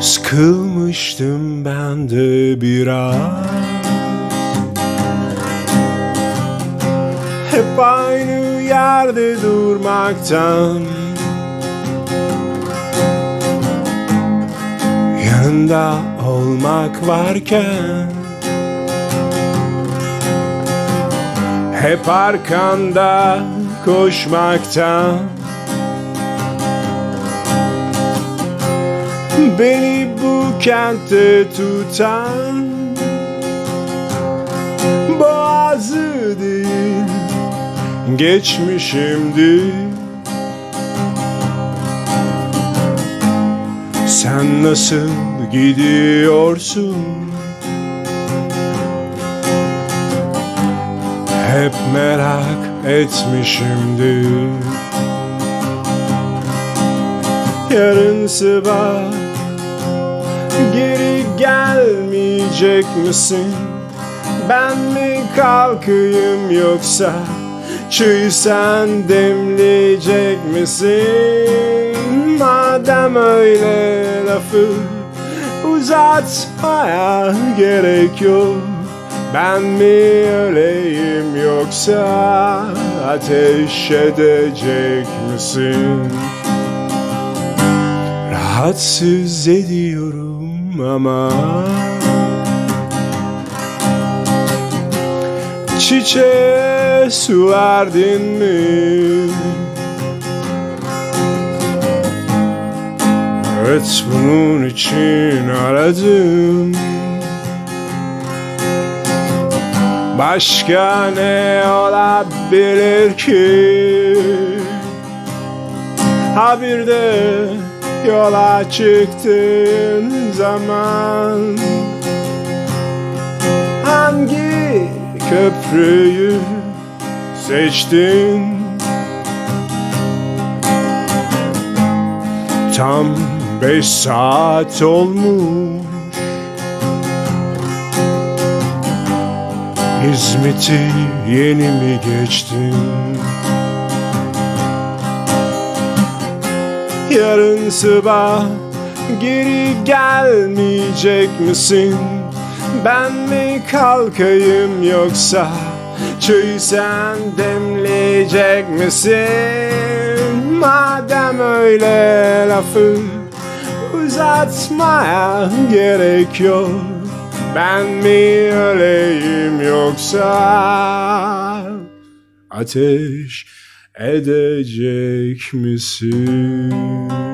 Sıkılmıştım ben de biraz. Hep aynı yerde durmaktan. Yanında olmak varken. Hep arkanda koşmaktan Beni bu kentte tutan Boğazı değil Geçmişimdi. Sen nasıl gidiyorsun? Hep merak etmişimdir Yarın sabah Geri gelmeyecek misin? Ben mi kalkayım yoksa Çayı sen demleyecek misin? Madem öyle lafı uzatmaya gerek yok Ben mi öleyim yoksa ateş edecek misin? Rahatsız ediyorum ama Çiçeğe su verdin mi? Evet bunun için aradım Başka ne olabilir ki? Ha bir de yola çıktığın zaman Hangi köprüyü seçtin? Tam beş saat olmuş Hizmeti yeni mi geçtin? Yarın sabah geri gelmeyecek misin? Ben mi kalkayım yoksa Çayı sen demleyecek misin? Madem öyle lafı uzatmaya gerek yok Ben mi öleyim yoksa Ateş edecek misin?